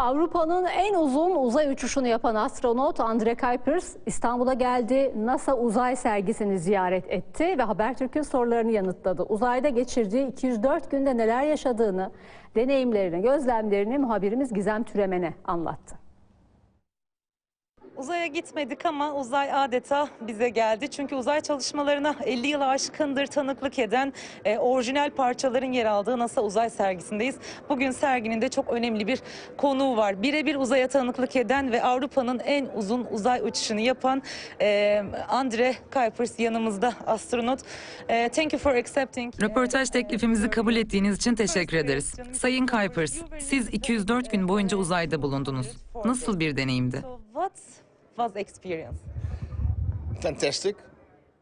Avrupa'nın en uzun uzay uçuşunu yapan astronot Andre Kuipers İstanbul'a geldi. NASA uzay sergisini ziyaret etti ve Habertürk'ün sorularını yanıtladı. Uzayda geçirdiği 204 günde neler yaşadığını, deneyimlerini, gözlemlerini muhabirimiz Gizem Türemen'e anlattı. Uzaya gitmedik ama uzay adeta bize geldi. Çünkü uzay çalışmalarına 50 yıl aşkındır tanıklık eden e, orijinal parçaların yer aldığı NASA uzay sergisindeyiz. Bugün serginin de çok önemli bir konuğu var. Birebir uzaya tanıklık eden ve Avrupa'nın en uzun uzay uçuşunu yapan e, Andre Kuipers yanımızda astronot. E, thank you for accepting. Röportaj teklifimizi kabul ettiğiniz için teşekkür ederiz. Sayın Kuipers, siz 204 gün boyunca uzayda bulundunuz. Nasıl bir deneyimdi? Was experience? Fantastic,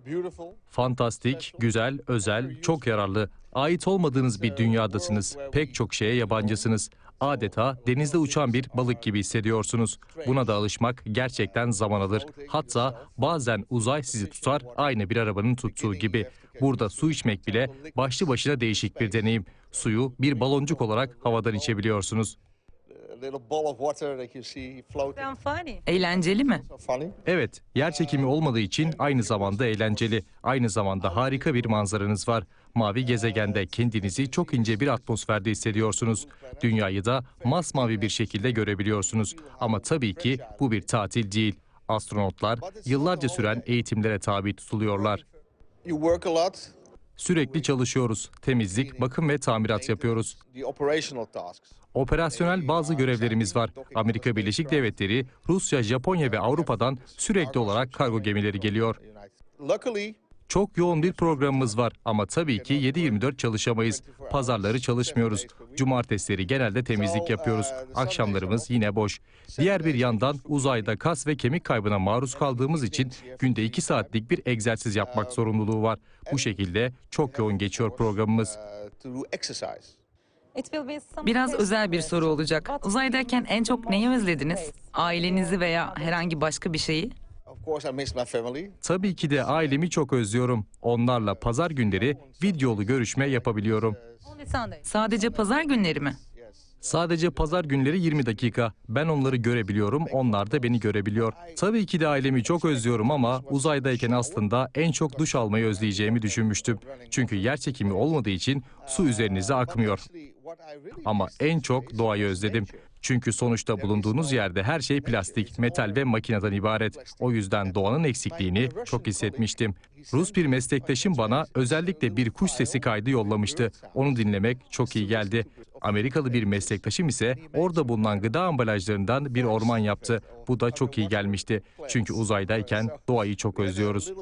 beautiful. Fantastik, güzel, özel, çok yararlı. Ait olmadığınız bir dünyadasınız. Pek çok şeye yabancısınız. Adeta denizde uçan bir balık gibi hissediyorsunuz. Buna da alışmak gerçekten zaman alır. Hatta bazen uzay sizi tutar aynı bir arabanın tuttuğu gibi. Burada su içmek bile başlı başına değişik bir deneyim. Suyu bir baloncuk olarak havadan içebiliyorsunuz. Eğlenceli mi? So funny. Evet, yer çekimi olmadığı için aynı zamanda eğlenceli. Aynı zamanda harika bir manzaranız var. Mavi gezegende kendinizi çok ince bir atmosferde hissediyorsunuz. Dünyayı da masmavi bir şekilde görebiliyorsunuz. Ama tabii ki bu bir tatil değil. Astronotlar yıllarca süren eğitimlere tabi tutuluyorlar. You work a lot. Sürekli çalışıyoruz. Temizlik, bakım ve tamirat yapıyoruz. Operasyonel bazı görevlerimiz var. Amerika Birleşik Devletleri, Rusya, Japonya ve Avrupa'dan sürekli olarak kargo gemileri geliyor. Çok yoğun bir programımız var ama tabii ki 7-24 çalışamayız. Pazarları çalışmıyoruz. Cumartesileri genelde temizlik yapıyoruz. Akşamlarımız yine boş. Diğer bir yandan uzayda kas ve kemik kaybına maruz kaldığımız için günde 2 saatlik bir egzersiz yapmak zorunluluğu var. Bu şekilde çok yoğun geçiyor programımız. some Biraz özel bir soru olacak. Uzaydayken en çok neyi özlediniz? Ailenizi veya herhangi başka bir şeyi? Tabii ki de ailemi çok özlüyorum. Onlarla pazar günleri videolu görüşme yapabiliyorum. Sadece pazar günleri mi? Sadece pazar günleri 20 dakika. Ben onları görebiliyorum, onlar da beni görebiliyor. Tabii ki de ailemi çok özlüyorum ama uzaydayken aslında en çok duş almayı özleyeceğimi düşünmüştüm. Çünkü yer çekimi olmadığı için su üzerinize akmıyor. Ama en çok doğayı özledim. Çünkü sonuçta bulunduğunuz yerde her şey plastik, metal ve makineden ibaret. O yüzden doğanın eksikliğini çok hissetmiştim. Rus bir meslektaşım bana özellikle bir kuş sesi kaydı yollamıştı. Onu dinlemek çok iyi geldi. Amerikalı bir meslektaşım ise orada bulunan gıda ambalajlarından bir orman yaptı. Bu da çok iyi gelmişti. Çünkü uzaydayken doğayı çok özlüyoruz.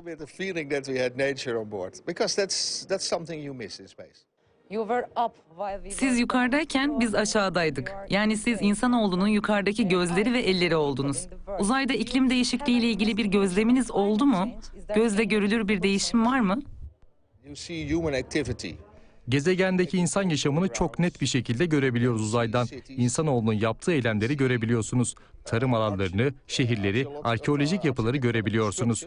Siz yukarıdayken biz aşağıdaydık. Yani siz insanoğlunun yukarıdaki gözleri ve elleri oldunuz. Uzayda iklim değişikliği ile ilgili bir gözleminiz oldu mu? Gözle görülür bir değişim var mı? Gezegendeki insan yaşamını çok net bir şekilde görebiliyoruz uzaydan. İnsanoğlunun yaptığı eylemleri görebiliyorsunuz. Tarım alanlarını, şehirleri, arkeolojik yapıları görebiliyorsunuz.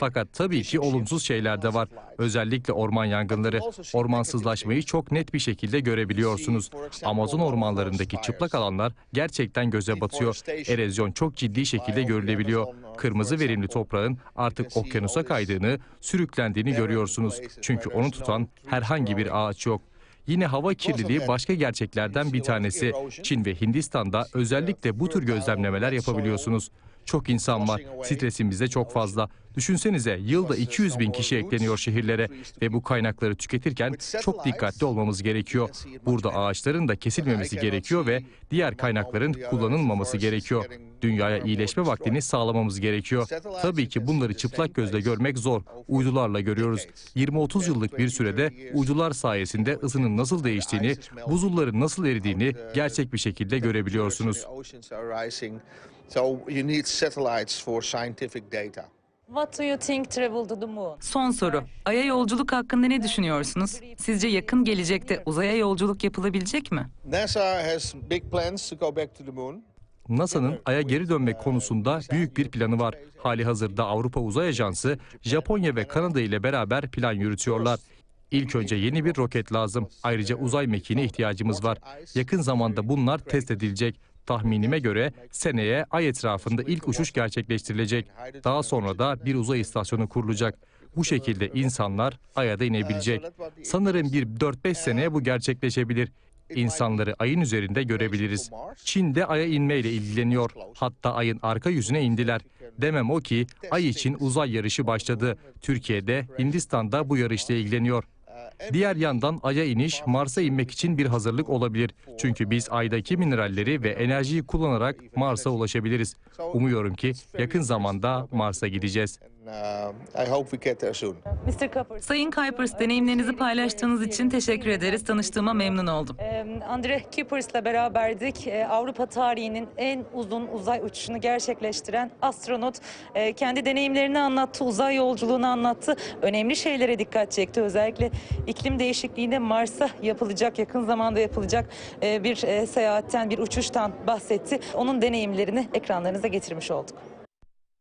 Fakat tabii ki olumsuz şeyler de var. Özellikle orman yangınları. Ormansızlaşmayı çok net bir şekilde görebiliyorsunuz. Amazon ormanlarındaki çıplak alanlar gerçekten göze batıyor. Erozyon çok ciddi şekilde görülebiliyor. Kırmızı verimli toprağın artık okyanusa kaydığını, sürüklendiğini görüyorsunuz. Çünkü onu tutan herhangi bir ağaç yok. Yine hava kirliliği başka gerçeklerden bir tanesi. Çin ve Hindistan'da özellikle bu tür gözlemlemeler yapabiliyorsunuz. Çok insan var. Stresimiz de çok fazla. Düşünsenize yılda 200 bin kişi ekleniyor şehirlere ve bu kaynakları tüketirken çok dikkatli olmamız gerekiyor. Burada ağaçların da kesilmemesi gerekiyor ve diğer kaynakların kullanılmaması gerekiyor. Dünyaya iyileşme vaktini sağlamamız gerekiyor. Tabii ki bunları çıplak gözle görmek zor. Uydularla görüyoruz. 20-30 yıllık bir sürede uydular sayesinde ısının nasıl değiştiğini, buzulların nasıl eridiğini gerçek bir şekilde görebiliyorsunuz. So you need satellites for scientific data. What do you think travel to the moon? Son soru. Ay'a yolculuk hakkında ne düşünüyorsunuz? Sizce yakın gelecekte uzaya yolculuk yapılabilecek mi? NASA has big plans to go back to the moon. NASA'nın Ay'a geri dönmek konusunda büyük bir planı var. Hali hazırda Avrupa Uzay Ajansı, Japonya ve Kanada ile beraber plan yürütüyorlar. İlk önce yeni bir roket lazım. Ayrıca uzay mekiğine ihtiyacımız var. Yakın zamanda bunlar test edilecek. Tahminime göre seneye ay etrafında ilk uçuş gerçekleştirilecek. Daha sonra da bir uzay istasyonu kurulacak. Bu şekilde insanlar aya da inebilecek. Sanırım bir 4-5 seneye bu gerçekleşebilir. İnsanları ayın üzerinde görebiliriz. Çin de aya inmeyle ilgileniyor. Hatta ayın arka yüzüne indiler. Demem o ki ay için uzay yarışı başladı. Türkiye'de, Hindistan'da bu yarışla ilgileniyor. Diğer yandan Ay'a iniş Mars'a inmek için bir hazırlık olabilir. Çünkü biz Ay'daki mineralleri ve enerjiyi kullanarak Mars'a ulaşabiliriz. Umuyorum ki yakın zamanda Mars'a gideceğiz. Uh, I hope we get there soon. Mr. Kuipers. Sayın Kuipers, deneyimlerinizi paylaştığınız için teşekkür ederiz. Tanıştığıma memnun oldum. Andre Kuipers'la beraberdik. Ee, Avrupa tarihinin en uzun uzay uçuşunu gerçekleştiren astronot Ee, kendi deneyimlerini anlattı, uzay yolculuğunu anlattı. Önemli şeylere dikkat çekti. Özellikle iklim değişikliğinde Mars'a yapılacak, yakın zamanda yapılacak e, bir e, seyahatten, bir uçuştan bahsetti. Onun deneyimlerini ekranlarınıza getirmiş olduk.